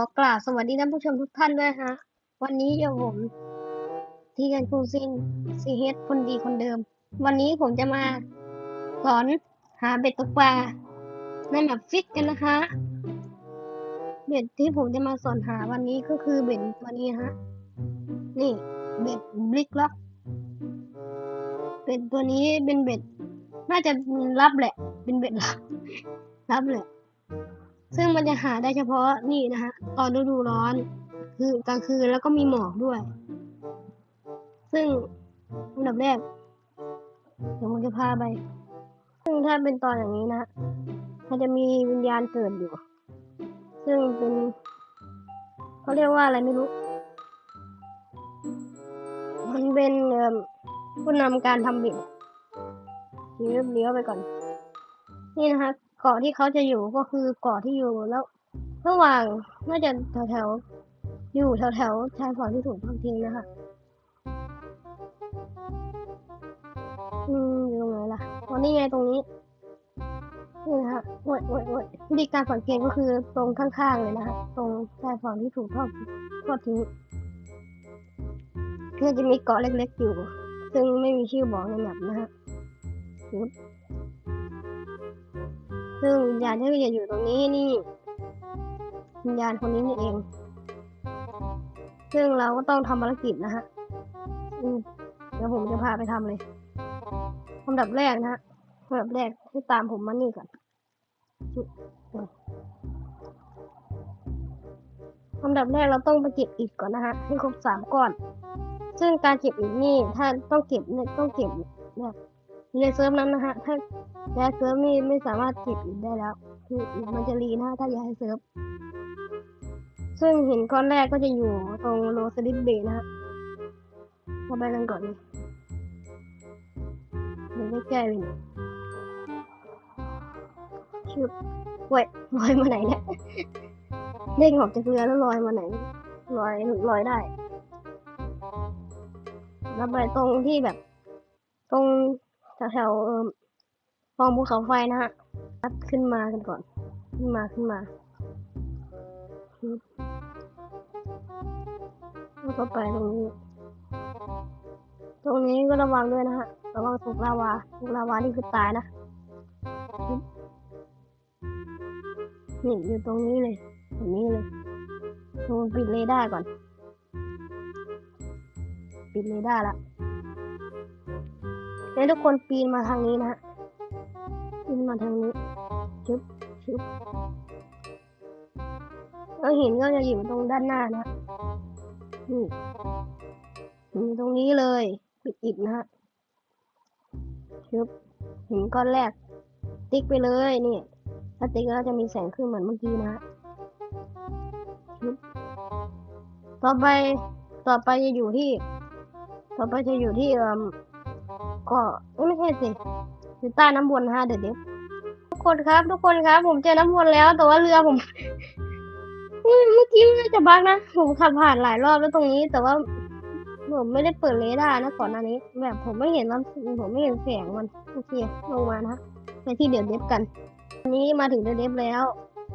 อกราบสวัสดีท่านผู้ชมทุกท่านด้วยฮะ วันนี้อยู่ผมที่กันครูซินซีเฮดคนดีคนเดิม วันนี้ผมจะมาสอนหาเบ็ดตกปลาในแบบฟิกกันนะคะ เบ็ดที่ผมจะมาสอนหาวันนี้ก็คือเบ็ดตัวนี้ฮะ นี่เบ็ดบลิกล็อก เบ็ดตัวนี้เป็นเบ็ด น่าจะรับแหละ เป็นเบ็ดรับรับแหละ ซึ่งมันจะหาได้เฉพาะนี่นะฮะตอนฤดูร้อน คือกลางคืนแล้วก็มีหมอกด้วย ซึ่งอันดับแรกเดี๋ยวผมจะพาไป ซึ่งถ้าเป็นตอนอย่างนี้นะมันจะมีวิญญาณเกิดอยู่ ซึ่งเป็นเขาเรียกว่าอะไรไม่รู้ มันเป็นผู้นำการทำบิดเลี้ยวเลี้ยวไปก่อน นี่นะคะ เกาะที่เขาจะอยู่ก็คือเกาะที่อยู่แล้วระหว่างน่าจะแถวแถวๆอยู่แถวแถวๆชายฝั่งที่ถูกทอทิ้งนะคะอืมอยู่ตรงไหนล่ะอ๋อนี่ไงตรงนี้นี่นะคะโอ้ยโอ้ยโอ้ยวิธีการสังเกตก็คือตรงข้างๆเลยนะคะตรงชายฝั่งที่ถูกทอดทอดทิ้งก็จะมีเกาะเล็กๆอยู่ ซึ่งไม่มีชื่อบอกในแมปนะฮะ ซึ่งวิญญาณที่จะอยู่ตรงนี้นี่วิญญาณคนนี้นี่เอง ซึ่งเราก็ต้องทำภารกิจนะฮะเดี๋ยวผมจะพาไปทำเลยลำดับแรกนะฮะลำดับแรกให้ตามผมมานี่ก่อนลำดับแรกเราต้องไปเก็บอิฐก่อนนะฮะให้ครบสามก้อน ซึ่งการเก็บอิฐนี่ถ้าต้องเก็บเนี่ยต้องเก็บแบบ ในเซิร์ฟนั้นนะฮะถ้าย้าเซิร์ฟนี่ไม่สามารถเก็บอิฐได้แล้วคืออิฐมันจะรีนะถ้าย้ายเซิร์ฟซึ่งหินก้อนแรกก็จะอยู่ตรงโรสลิดเบนะฮะเข้าไปกันก่อนเลยเดี๋ยวใกล้ๆเลยเนี่ยชุบเว้ยลอยมาไหนเนี่ยเด้งออกจากเรือแล้วลอยมาไหนลอยลอยได้แล้วไปตรงที่แบบ ตรง แถวๆเอ่อฟองภูเขาไฟนะฮะพัดขึ้นมากันก่อน ขึ้นมาขึ้นมาแล้วก็ไปตรงนี้ ตรงนี้ก็ระวังด้วยนะฮะ ระวังตกลาวาตกลาวานี่คือตายนะ นี่อยู่ตรงนี้เลยแบบนี้เลยลงปิดเรดาร์ก่อน ปิดเรดาร์ละ ให้ทุกคนปีนมาทางนี้นะฮะปีนมาทางนี้ชึบชึบแล้วหินก็จะอยู่ตรงด้านหน้านะนี่อยู่ตรงนี้เลยปิดอิฐนะฮะชึบหินก้อนแรก ติ๊กไปเลยนี่ถ้าติ๊กแล้วจะมีแสงขึ้นเหมือนเมื่อกี้นะฮะชึบต่อไปต่อไปจะอยู่ที่ ต่อไปจะอยู่ที่เอ่อ ก็ไม่ใช่สิอยู่ใต้น้ำวนฮะเดี๋ยวเดี๋ยวทุกคนครับ ทุกคนครับ ผมเจอน้ำวนแล้ว แต่ว่าเรือผมเมื่อกี้มันจะบักนะผมขับผ่านหลายรอบแล้วตรงนี้ แต่ว่าผมไม่ได้เปิดเรดาร์นะก่อนหน้านี้ แบบผมไม่เห็นมันผมไม่เห็นแสงมันโอเคลงมานะไปที่เดี๋ยวเดฟกันอันนี้มาถึงเดี๋ยวเดฟแล้ว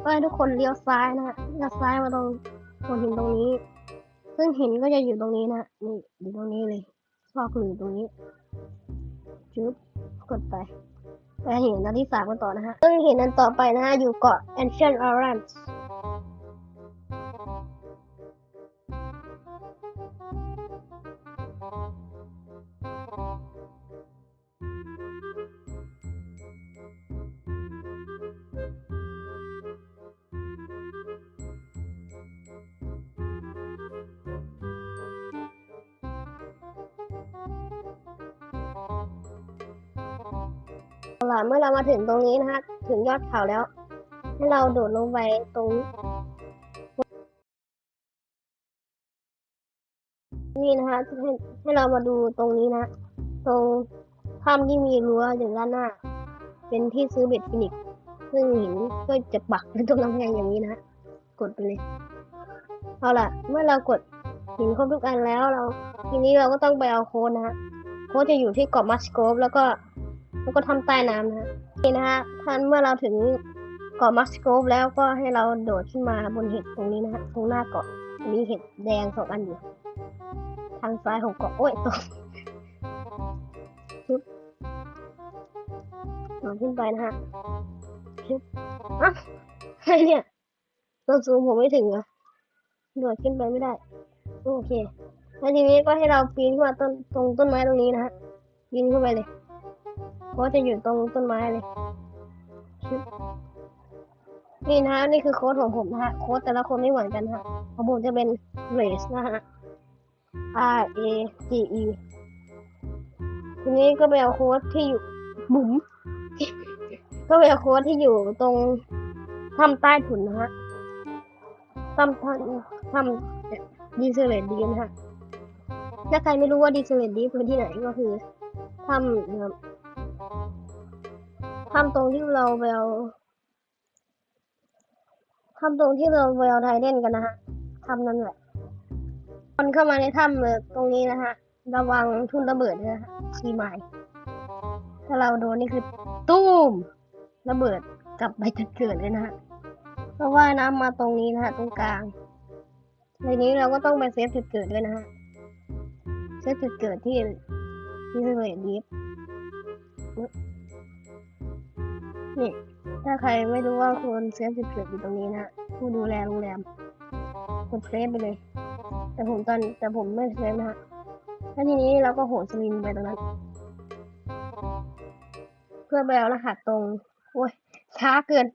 ก็ให้ทุกคนเลี้ยวซ้ายนะฮะเลี้ยวซ้ายมาตรงโขดหินตรงนี้ ซึ่งหินก็จะอยู่ตรงนี้นะนี่อยู่ตรงนี้เลยซอกหลือตรงนี้ จึ๊บกดไปไปเห็นอันที่สามกันต่อนะฮะซึ่งเห็นอันต่อไปนะฮะอยู่เกาะ Ancient Islands ล่ะ เมื่อเรามาถึงตรงนี้นะฮะ ถึงยอดเขาแล้ว ให้เราโดดลงไปตรง นี่นะฮะให้ให้เรามาดูตรงนี้นะ ตรงถ้ำที่มีรั้วอยู่ด้านหน้า เป็นที่ซื้อเบ็ดฟินิก ซึ่งหินก็จะปักในตรงกำแพงอย่างนี้นะฮะกดไปเลย เอาล่ะ เมื่อเรากดหินครบทุกอันแล้วเรา ทีนี้เราก็ต้องไปเอาโค้ดนะฮะโค้ดจะอยู่ที่เกาะมัสโกฟแล้วก็ แล้วก็ทำใต้น้ำนะนี่นะฮะท่านเมื่อเราถึงเกาะมัสโกฟแล้วก็ให้เราโดดขึ้นมาบนเห็ดตรงนี้นะฮะตรงหน้าเกาะมีเห็ดแดงสองอันอยู่ ทางซ้ายของเกาะโอ้ยตกชึบโดดขึ้นไปนะฮะชึบอะใครเนี่ยตัวสูงผมไม่ถึงเหรอะโดดขึ้นไปไม่ได้ โอเค แล้วทีนี้ก็ให้เราปีนขึ้นมาต้นตรงต้นไม้ตรงนี้นะฮะปีนขึ้นไปเลย เพราจะอยู่ตรงต้นไม้เลย นี่นะฮะนี่คือโค้ดของผมนะฮะ โค้ดแต่ละคนไม่เหมือนกันฮะ ของผมจะเป็น race นะฮะ R A G E ทีนี้ก็ไปเอาโค้ดที่อยู่บุ๋ม ก็ไปเอาโค้ดที่อยู่ตรงถ้ำใต้ถุนนะฮะถ้ำถ้ำถ้ำดีเซเลตดีนะฮะถ้าใครไม่รู้ว่าดีเซเลตดีคือที่ไหนก็คือถ้ำ ถ้ำตรงที่เราไปเอาถ้ำตรงที่เราไปเอาไทยเล่นกันนะฮะถ้ำนั้นแหละคนเข้ามาในถ้ำเลยตรงนี้นะฮะ ระวังทุ่นระเบิดด้วยนะฮะชีไมล์ถ้าเราโดนนี่คือตุ้มระเบิดกลับไปจุดเกิดเลยนะฮะเพราะว่าน้ำมาตรงนี้นะฮะตรงกลางในนี้เราก็ต้องไปเซฟจุดเกิดด้วยนะฮะเซฟจุดเกิดที่ที่เลยดีฟ นี่ถ้าใครไม่รู้ว่าควรเซฟจุดเกิดอยู่ตรงนี้นะผู้ดูแลโรงแรมกดเซฟไปเลย แต่ผมตอนแต่ผมไม่เซฟนะฮะแล้วทีนี้เราก็โหนสลิงไปตรงนั้น เพื่อไปเอารหัสตรงโอ้ยช้าเกิน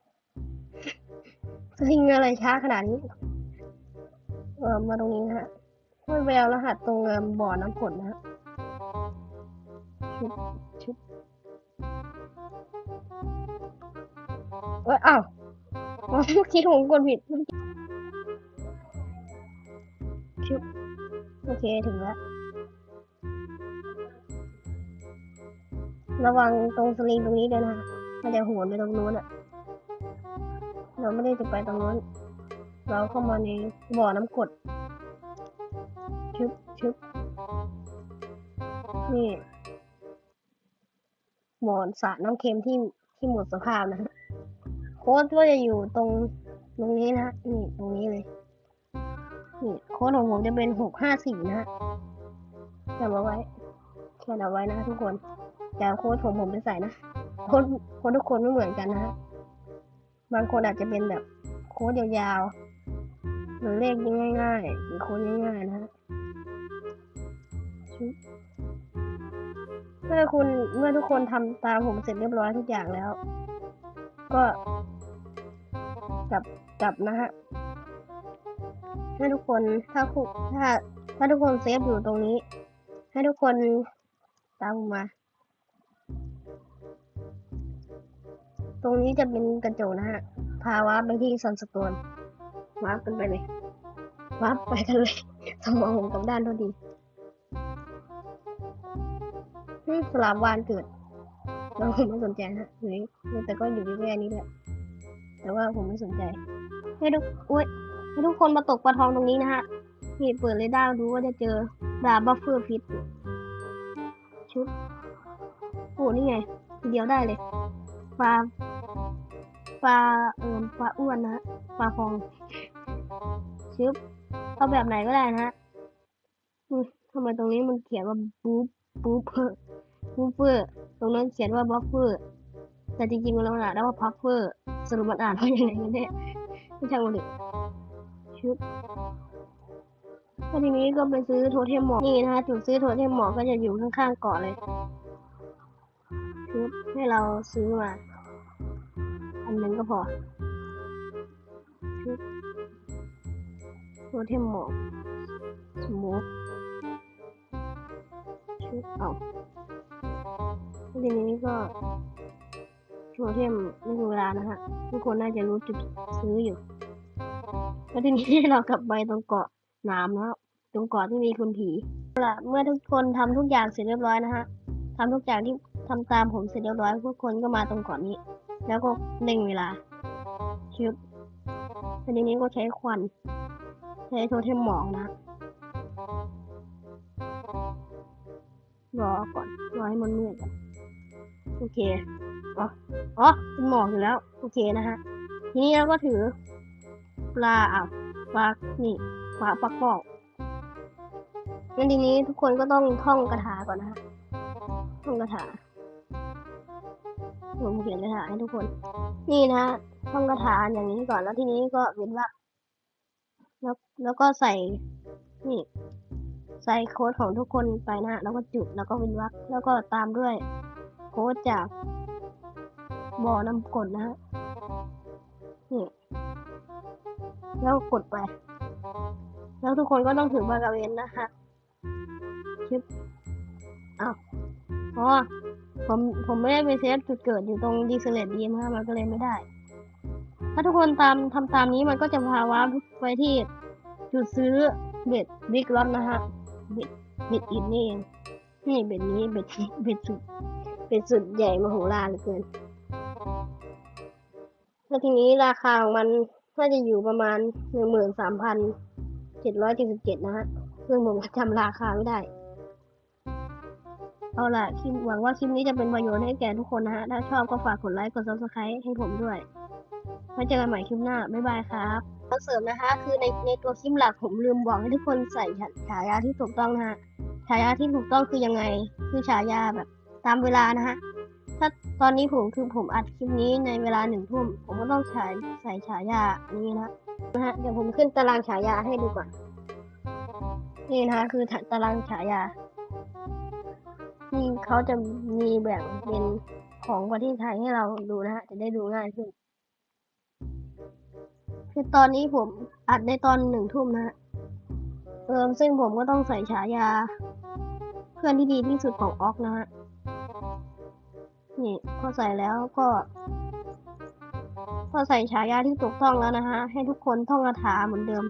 สลิงอะไรช้าขนาดนี้เออมาตรงนี้นะฮะเพื่อไปเอารหัสตรงเอ่อบ่อน้ำฝนนะฮะ เอ้ยอ้าวเมื่อกี้ผมกดผิดชุบโอเคถึงแล้วระวังตรงสลิงตรงนี้ด้วยนะมันจะโหัวไปตรงนู้นอะเราไม่ได้จะไปตรงนู้น เราเข้ามาในบ่อน้ำกดชึบชึบนี่บ่อนสระน้ำเค็มที่ที่หมดสภาพนะ ค้ดก็จะอยู่ตรงตรงนี้นะนี่ตรงนี้เลยนี่โค้ดของผมจะเป็นหกห้าสี่นะฮะจำเอาไว้เขียนเอาไว้นะทุกคนอย่โค้ดของผมไปใส่นะโค้ดโค้ดทุกคนไม่เหมือนกันนะฮะบางคนอาจจะเป็นแบบโค้ดยาวๆหรือเลขง่ายๆหรือโค้ดง่ายๆนะฮะเมื่อคุณเมื่อทุกคนทำตามผมเสร็จเรียบร้อยทุกอย่างแล้ว ก็กลับกลับนะฮะให้ทุกคนถ้าคุณถ้า ถ้าทุกคนเซฟอยู่ตรงนี้ ให้ทุกคนตามมา ตรงนี้จะเป็นกระจกนะฮะ พาวาไปที่ซันสโตนวาร์ปกันไปเลย วาร์ปไปกันเลยสมองผมกับด้านเท่าดีนี่สลามวานเกิด เราผมไม่สนใจฮะหรือแต่ก็อยู่ใกล้ๆนี้แหละแต่ว่าผมไม่สนใจ ให้ทุกโอ้ยให้ทุกคนมาตกปลาทองตรงนี้นะฮะนี่เปิดเรดาร์ดูว่าจะเจอดาบัฟเฟอร์ฟิตชุดโอ้นี่ไงทีเดียวได้เลยปลาปลาเอิมปลาอ้วนนะฮะปลาฟองชึบเอาแบบไหนก็ได้นะฮะทำไมตรงนี้มันเขียนว่าบู๊บู๊เฟอร์บู๊เฟอร์ ตรงนั้นเขียนว่าบัฟเฟอร์แต่จริงๆมันอ่านได้ว่าพัฟเฟอร์สรุปมันอ่านว่าอย่างไรกันแน่ไม่ช่างมันเถอชึบแล้วทีนี้ก็ไปซื้อโทเทมหมอกนี่นะคะจุดซื้อโทเทมหมอกก็จะอยู่ข้างๆเกาะเลยคือให้เราซื้อมา อันหนึงก็พอชุดโทเทมหมอกสมูทชุดเอา ทีนี้ก็โทเทมไม่มีเวลานะฮะ ทุกคนน่าจะรู้จุดซื้ออยู่ แล้วทีนี้เรากลับไปตรงเกาะน้ำแล้วตรงเกาะที่มีคุณผีเอาล่ะเมื่อทุกคนทำทุกอย่างเสร็จเรียบร้อยนะฮะทำทุกอย่างที่ทำตามผมเสร็จเรียบร้อยทุกคนก็มาตรงเกาะนี้ แล้วก็เร่งเวลาชึบทีนี้ก็ใช้ควัน ใช้โทเทมหมอกนะรอก่อนรอให้มันมืดก่อน โอเคอ๋ออ๋อเป็นหมอกอยู่แล้ว โอเคนะฮะ ทีนี้เราก็ถือ ปลาอะปลานี่ปลาปลักบอกงั้นทีนี้ทุกคนก็ต้องท่องคาถาก่อนนะฮะท่องคาถาผมเขียนคาถาให้ทุกคน นี่นะท่องคาถาอย่างนี้ก่อนแล้วทีนี้ก็เว้นวรรคแล้วแล้วก็ใส่ นี่ ใส่โค้ดของทุกคนไปนะแล้วก็จุดแล้วก็เว้นวรรคแล้วก็ตามด้วย ค้ดจากบ่อน้ำกดนะฮะนี่แล้วกดไป แล้วทุกคนก็ต้องถือบากาเวนนะฮะชึบอ้าวอ๋อผมผมไม่ได้ไปเซฟจุดเกิดอยู่ตรงดีเซเลตดีมากมันก็เลยไม่ได้ ถ้าทุกคนตามทำตามนี้มันก็จะพาวาร์ปไปที่จุดซื้อเบ็ดบิ๊กล็อตนะฮะเบ็ดเบ็ดอินนี่เองนี่เบ็ดนี้เบ็ดเบ็ดสุด เบ็ดสุดใหญ่มโหฬารเหลือเกิน แล้วทีนี้ราคาของมันน่าจะอยู่ประมาณหนึ่งหมื่นสามพันเจ็ดร้อยเจ็ดสิบเจ็ดนะฮะซึ่งผมจำราคาไม่ได้ เอาล่ะคลิปหวังว่าคลิปนี้จะเป็นประโยชน์ให้แก่ทุกคนนะฮะ ถ้าชอบก็ฝากกดไลค์ กด subscribe ให้ผมด้วยไว้เจอกันใหม่คลิปหน้า บ๊ายบายครับข้อเสริมนะคะ คือในในตัวคลิปหลักผมลืมบอกให้ทุกคนใส่ฉายาที่ถูกต้องนะฮะ ฉายาที่ถูกต้องคือยังไง คือฉายาแบบ ตามเวลานะฮะ ถ้าตอนนี้ผมคือผมอัดคลิปนี้ในเวลาหนึ่งทุ่ม ผมก็ต้องใช้ใส่ฉายานี้นะนะฮะ เดี๋ยวผมขึ้นตารางฉายาให้ดูก่อน นี่นะะคือตารางฉายาที่เขาจะมีแบ่งเป็นของประเทศไทยให้เราดูนะฮะ จะได้ดูง่ายขึ้น คือตอนนี้ผมอัดในตอนหนึ่งทุ่มนะฮะเออซึ่งผมก็ต้องใส่ฉายา เพื่อนที่ดีที่สุดของออกนะฮะ นี่พอใส่แล้วก็พอใส่ฉายาที่ถูกต้องแล้วนะฮะ ให้ทุกคนท่องคาถาเหมือนเดิม